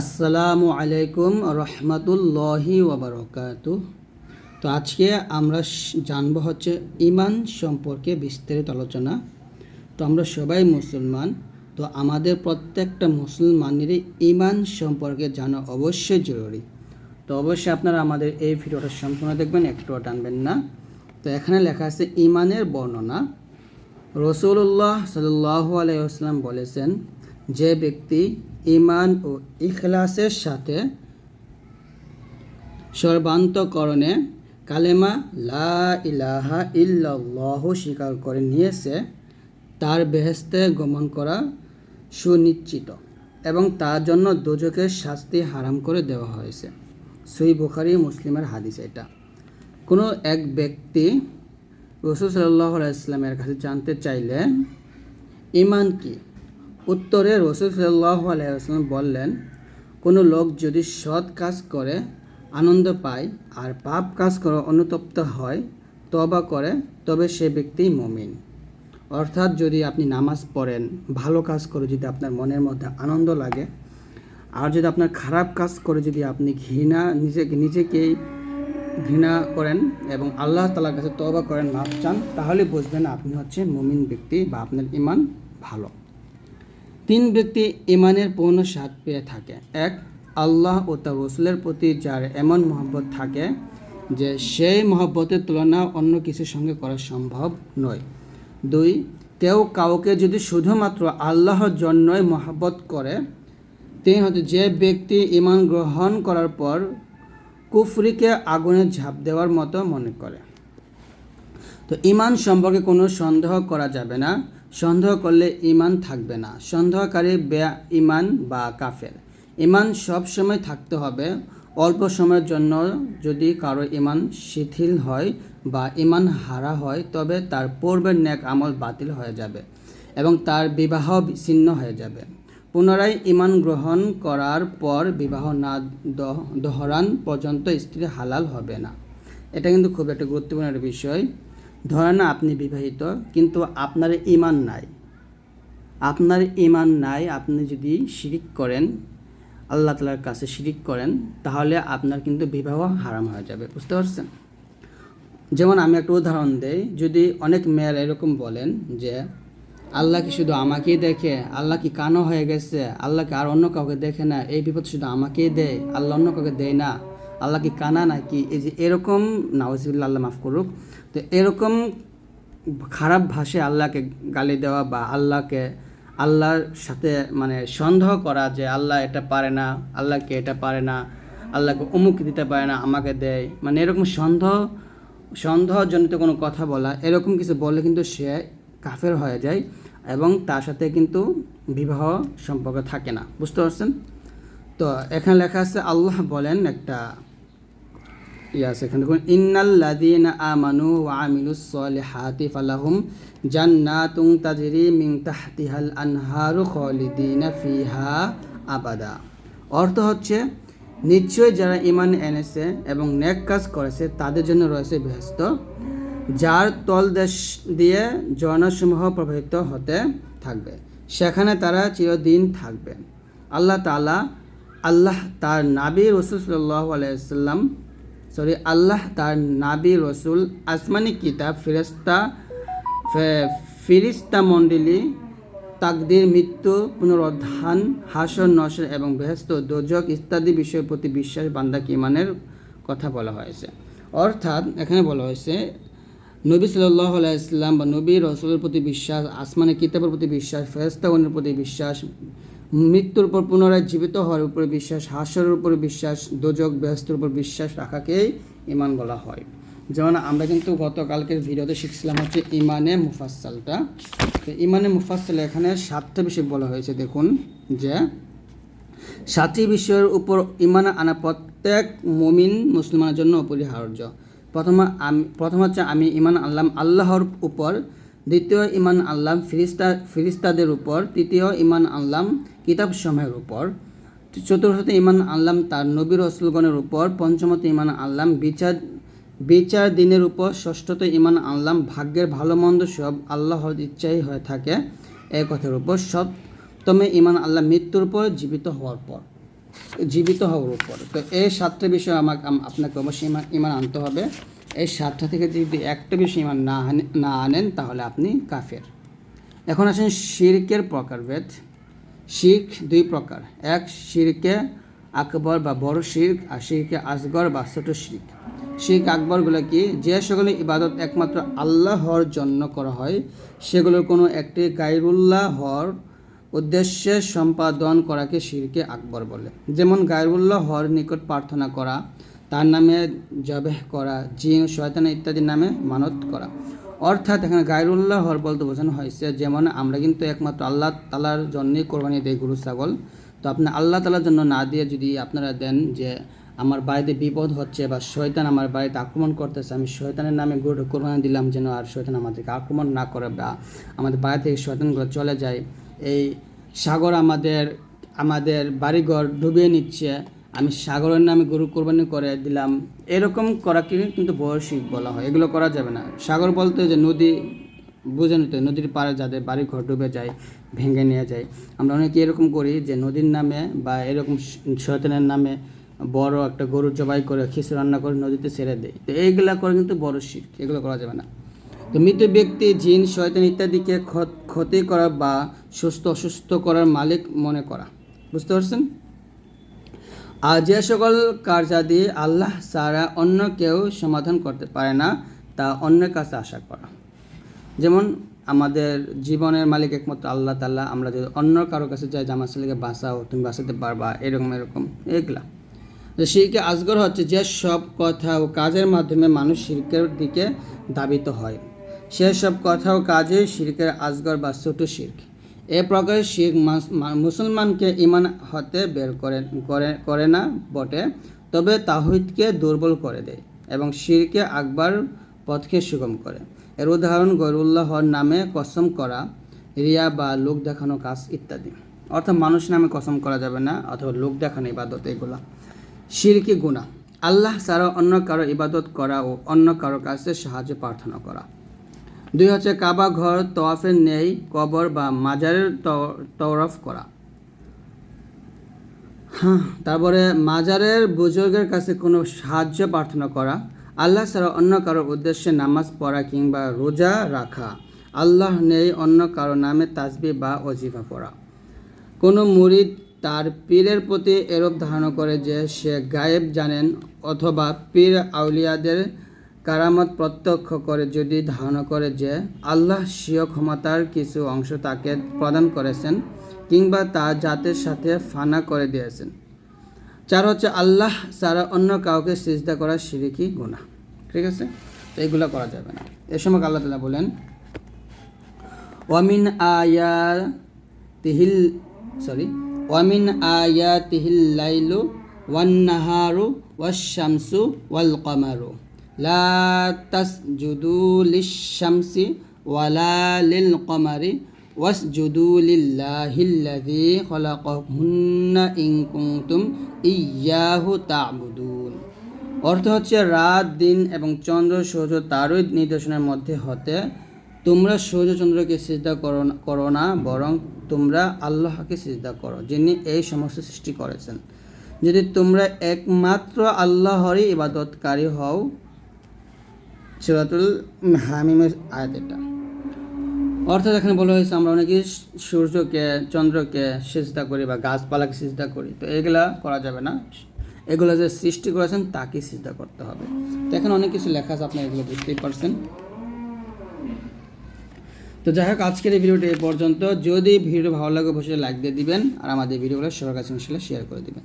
আসসালামু আলাইকুম রহমতুল্লাহি ওবরকাত তো আজকে আমরা জানব হচ্ছে ইমান সম্পর্কে বিস্তারিত আলোচনা। তো আমরা সবাই মুসলমান, তো আমাদের প্রত্যেকটা মুসলমানেরই ইমান সম্পর্কে জানা অবশ্যই জরুরি। তো অবশ্যই আপনারা আমাদের এই ভিডিওটা সম্পূর্ণ দেখবেন, একটুও টানবেন না। তো এখানে লেখা আছে ইমানের বর্ণনা। রসুল্লাহ সাল্লাহ আলাইসলাম বলেছেন, যে ব্যক্তি ইমান ও ইখলাসের সাথে সর্বান্তকরণে কালেমা লা ইলাহা ইল্লাল্লাহ স্বীকার করে নিয়েছে, তার বেহেস্তে গমন করা সুনিশ্চিত এবং তার জন্য দুজকের শাস্তি হারাম করে দেওয়া হয়েছে। সই বুখারি, মুসলিমের হাদিস এটা। কোনো এক ব্যক্তি রসুল সাল্লাহ ইসলামের কাছে জানতে চাইলে ইমান কি? উত্তরে রসুল সাল্লাহ বললেন, কোনো লোক যদি সৎ কাজ করে, আনন্দ পায় আর পাপ কাজ করে অনুতপ্ত হয় তবা করে, তবে সে ব্যক্তি মমিন। অর্থাৎ যদি আপনি নামাজ পড়েন, ভালো কাজ করে যদি আপনার মনের মধ্যে আনন্দ লাগে, আর যদি আপনার খারাপ কাজ করে যদি আপনি ঘৃণা নিজেকে, নিজেকেই ঘৃণা করেন এবং আল্লাহ তালার কাছে তবা করেন মাপ চান, তাহলে বুঝবেন আপনি হচ্ছে মুমিন ব্যক্তি বা আপনার ইমান ভালো। তিন ব্যক্তি ইমানের পূর্ণ স্বাদ পেয়ে থাকে। এক, আল্লাহ ও তার রসুলের প্রতি যার এমন মহব্বত থাকে যে সেই মহব্বতের তুলনা অন্য কিছুর সঙ্গে করা সম্ভব নয়। দুই, কেউ কাউকে যদি শুধুমাত্র আল্লাহর জন্যই মহব্বত করে, তিনি হচ্ছে যে ব্যক্তি ইমান গ্রহণ করার পর কুফরিকে আগুনে ঝাঁপ দেওয়ার মতো মনে করে। তো ইমান সম্পর্কে কোনো সন্দেহ করা যাবে না। সন্দেহ করলে ইমান থাকবে না। সন্দেহকারী বে ইমান বা কাফের। ইমান সব সময় থাকতে হবে। অল্প সময়ের জন্য যদি কারও ইমান শিথিল হয় বা ইমান হারা হয়, তবে তার পূর্বের ন্যাক আমল বাতিল হয়ে যাবে এবং তার বিবাহ বিচ্ছিন্ন হয়ে যাবে। পুনরায় ইমান গ্রহণ করার পর বিবাহ না দহ- দহরান পর্যন্ত স্ত্রী হালাল হবে না। এটা কিন্তু খুব একটা গুরুত্বপূর্ণ একটা বিষয়। ধরেন না আপনি বিবাহিত, কিন্তু আপনার ইমান নাই। আপনার ইমান নাই, আপনি যদি শিরিক করেন, আল্লাহ তালার কাছে শিরিক করেন, তাহলে আপনার কিন্তু বিবাহ হারাম হয়ে যাবে, বুঝতে পারছেন? যেমন আমি একটা উদাহরণ দেই, যদি অনেক মেয়ের এরকম বলেন যে, আল্লাহ কি শুধু আমাকেই দেখে? আল্লাহ কি কানো হয়ে গেছে? আল্লাহ কি আর অন্য কাউকে দেখে না? এই বিপদ শুধু আমাকেই দেয়? আল্লাহ অন্য কাউকে দেয় না? আল্লাহ কি কানা নাকি এই যে এরকম নাওয়াজিবুল্লাহ আল্লাহ মাফ করুক, তো এরকম খারাপ ভাষায় আল্লাহকে গালি দেওয়া বা আল্লাহকে, আল্লাহর সাথে মানে সন্দেহ করা যে আল্লাহ এটা পারে না, আল্লাহকে এটা পারে না, আল্লাহকে অমুক দিতে পারে না, আমাকে দেয় মানে এরকম সন্দেহ, সন্দেহজনিত কোনো কথা বলা, এরকম কিছু বললে কিন্তু সে কাফের হয়ে যায় এবং তার সাথে কিন্তু বিবাহ সম্পর্ক থাকে না। বুঝতে পারছেন? তো এখানে লেখা আছে, আল্লাহ বলেন একটা ইয়ে আছে, এখানে দেখুন, ইন্নাল্লাযীনা আমানু ওয়া আমিলুস সলিহাতি ফালাহুম জান্নাতুন তাজরি মিন তাহতিহাল আনহারু খালিদিনা ফিহা আবাদা। অর্থ হচ্ছে নিশ্চয় যারা ইমান এনেছে এবং নেক কাজ করেছে, তাদের জন্য রয়েছে বেহেস্ত যার তলদেশ দিয়ে ঝর্ণাসমূহ প্রবাহিত হতে থাকবে। সেখানে তারা চিরদিন থাকবে। আল্লাহ তালা আল্লাহ তার নাবি রসুল সাল্লাহ আলাইসাল্লাম সরি, আল্লাহ তার নাবি রসুল আসমানি কিতাব ফেরেস্তা ফিরিস্তা মণ্ডলী, তাকদির মৃত্যু পুনরুত্থান হাসন নসর এবং বেহেস্ত দোজক ইত্যাদি বিষয়ের প্রতি বিশ্বাস বান্দাকে ইমানের কথা বলা হয়েছে। অর্থাৎ এখানে বলা হয়েছে, নবী সাল্লাহ আলাইসলাম বা নবী রসুলের প্রতি বিশ্বাস আসমানের কিতাবের প্রতি বিশ্বাস ফেরস্তাগণের প্রতি বিশ্বাস মৃত্যুর উপর পুনরায় জীবিত হওয়ার উপরে বিশ্বাস, হাসরের উপরে বিশ্বাস, দোজক বেহস্তের উপর বিশ্বাস রাখাকেই ইমান বলা হয়। যেমন আমরা কিন্তু গতকালকের ভিডিওতে শিখছিলাম হচ্ছে ইমানে মুফাসসালটা। তো ইমানে মুফাসসাল এখানে সাতটা বিষয় বলা হয়েছে, দেখুন। যে সাতটি বিষয়ের উপর ইমান আনা প্রত্যেক মমিন মুসলমানের জন্য অপরিহার্য। প্রথম প্রথম হচ্ছে আমি ইমান আনলাম আল্লাহর উপর। দ্বিতীয় ইমান আল্লাম ফিরিস্তা, ফিরিস্তাদের উপর, তৃতীয় ইমান আনলাম কিতাব সময়ের উপর চতুর্থত ইমান আনলাম তার নবী রসুলগণের উপর পঞ্চমত ইমান আল্লাম বিচার বিচার দিনের উপর ষষ্ঠত ইমান আনলাম ভাগ্যের ভালো মন্দ সব আল্লাহর ইচ্ছাই হয়ে থাকে এই কথার উপর, সপ্তমে ইমান আল্লাহ মৃত্যুর পর, জীবিত হওয়ার পর, জীবিত হওয়ার উপর। তো এই সাতটা বিষয় আমাকে আপনাকে অবশ্যই ইমান আনতে হবে। এই সাতটা থেকে যদি একটা বিষয় ইমান না না আনেন, তাহলে আপনি কাফের। এখন আসেন শিরকের প্রকারভেদ। শিখ দুই প্রকার। এক, শিরকে আকবর বা বড় শির্ক, আর শিরকে আসগর বা ছোট শির্ক। শির্ক আকবরগুলো কি? যে সকল ইবাদত একমাত্র আল্লাহর জন্য করা হয়, সেগুলোর কোনো একটি গাইরুল্লাহ হর উদ্দেশ্যে সম্পাদন করাকে শিরকে আকবর বলে। যেমন গায়রুল্লাহর নিকট প্রার্থনা করা তার নামে জবেহ করা, জিন শয়তান ইত্যাদির নামে মানত করা। অর্থাৎ এখানে গায়রুল্লাহর বলতে বোঝানো হয়েছে যেমন আমরা কিন্তু একমাত্র আল্লাহ তালার জন্যই কোরবানি দেই গরু, ছাগল। তো আপনি আল্লাহ তালার জন্য না দিয়ে যদি আপনারা দেন যে, আমার বাড়িতে বিপদ হচ্ছে বা শয়তান আমার বাড়িতে আক্রমণ করতেছে, আমি শয়তানের নামে গরু কোরবানি দিলাম যেন আর শয়তান আমাদেরকে আক্রমণ না করে বা আমাদের বাড়ি থেকে শয়তানগুলো চলে যায়। এই সাগর আমাদের আমাদের বাড়িঘর ডুবিয়ে নিচ্ছে। আমি সাগরের নামে গরু কোরবানি করে দিলাম। এরকম করাকে কিন্তু বয়সিক বলা হয়, এগুলো করা যাবে না। সাগর বলতে যে নদী, বুঝে নিতে নদীর পাড়ে যাদের বাড়ি ঘর ডুবে যায়, ভেঙে নিয়ে যায়। আমরা অনেকে এরকম করি যে নদীর নামে বা এরকম শয়তানের নামে বড় একটা গরু জবাই করে, খিচুড়ি রান্না করে নদীতে ছেড়ে দেয়। তো এইগুলা করে কিন্তু বড় শিখ এগুলো করা যাবে না। তো মৃত ব্যক্তি, জিন, শয়তান ইত্যাদিকে ক্ষতি করা বা সুস্থ অসুস্থ করার মালিক মনে করা। বুঝতে পারছেন? আর যে সকল কার্যাদি আল্লাহ ছাড়া অন্য কেউ সমাধান করতে পারে না, তা অন্যের কাছে আশা করা। যেমন আমাদের জীবনের মালিক একমাত্র আল্লাহ তাল্লাহ আমরা যদি অন্য কারও কাছে যাই, যে আমার ছেলেকে বাঁচাও, তুমি বাঁচাতে পারবা, এরকম এরকম, এগুলা। তো শিরকে আজগর হচ্ছে যে সব কথা ও কাজের মাধ্যমে মানুষ শিরকের দিকে দাবিত হয়। সেসব কথা ও কাজে শিরকের আজগর বা ছোট শির্ক। এ প্রকার শিখ মুসলমানকে ইমান হতে বের করে করে না বটে, তবে তাহিদকে দুর্বল করে দেয় এবং শিরকে আকবার পথকে সুগম করে। এর উদাহরণ গরুল্লাহর নামে কসম করা, রিয়া বা লোক দেখানো কাজ ইত্যাদি। অর্থাৎ মানুষ নামে কসম করা যাবে না, অথবা লোক দেখানো ইবাদত এগুলা। শিরকি গুণা আল্লাহ ছাড়া অন্য কারও ইবাদত করা ও অন্য কারও কাছে সাহায্য প্রার্থনা করা। দুই হচ্ছে কাবা ঘর তওয়াফের নেই কবর বা মাজারের ত- তওয়াফ করা। হ্যাঁ তারপরে মাজারের বুজুর্গের কাছে কোনো সাহায্য প্রার্থনা করা। আল্লাহ ছাড়া অন্য কারোর উদ্দেশ্যে নামাজ পড়া কিংবা রোজা রাখা। আল্লাহ নেই অন্য কারও নামে তাজবি বা অজিফা পড়া। কোনো মুরিদ তার পীরের প্রতি এরূপ ধারণা করে যে সে গায়েব জানেন অথবা পীর আউলিয়াদের কারামত প্রত্যক্ষ করে, যদি ধারণা করে যে আল্লাহ স্বীয় ক্ষমতার কিছু অংশ তাকে প্রদান করেছেন কিংবা তা জাতের সাথে ফানা করে দিয়েছেন। চার হচ্ছে আল্লাহ ছাড়া অন্য কাউকে সিজদা করা শিরিকি গুণা ঠিক আছে? তো এগুলো করা যাবে না। এ সময় আল্লাহ তালা বলেন, ওয়ামিন আয়া তিহিল সরি, ওয়ামিন আয়া তিহিল লাইলু ওয়ান নাহারু ওয়াশামসু ওয়াল কমারু লা তাসজুদু লিশ-শামসি ওয়ালা লিল কমারি ওয়াসজুদু লিল্লাহিল্লাযী খলাকাহুন্না ইন কুনতুম ইয়্যাহু তা'বুদুন। অর্থ হচ্ছে রাত, দিন এবং চন্দ্র সূর্য তারই নিদর্শনের মধ্যে হতে, তোমরা সূর্য চন্দ্রকে সিজদা করো না, বরং তোমরা আল্লাহকে সিজদা করো, যিনি এই সমস্ত সৃষ্টি করেছেন। যদি তোমরা একমাত্র আল্লাহরই ইবাদতকারী হও সুরাতুল হামিমের আয়াত এটা। অর্থাৎ এখানে বলা হয়েছে আমরা অনেকে সূর্যকে, চন্দ্রকে সিজদা করি বা গাছপালাকে সিজদা করি। তো এগুলা করা যাবে না। এগুলো যে সৃষ্টি করেছেন তাকে সিজদা করতে হবে। তো এখানে অনেক কিছু লেখা আছে আপনারা এগুলো বুঝতেই পারছেন। তো যাই হোক, আজকের এই ভিডিওটি এই পর্যন্ত। যদি ভিডিও ভালো লাগে, অবশ্যই লাইক দিয়ে দিবেন। আর আমাদের ভিডিওগুলো সবার কাছে শেয়ার করে দিবেন।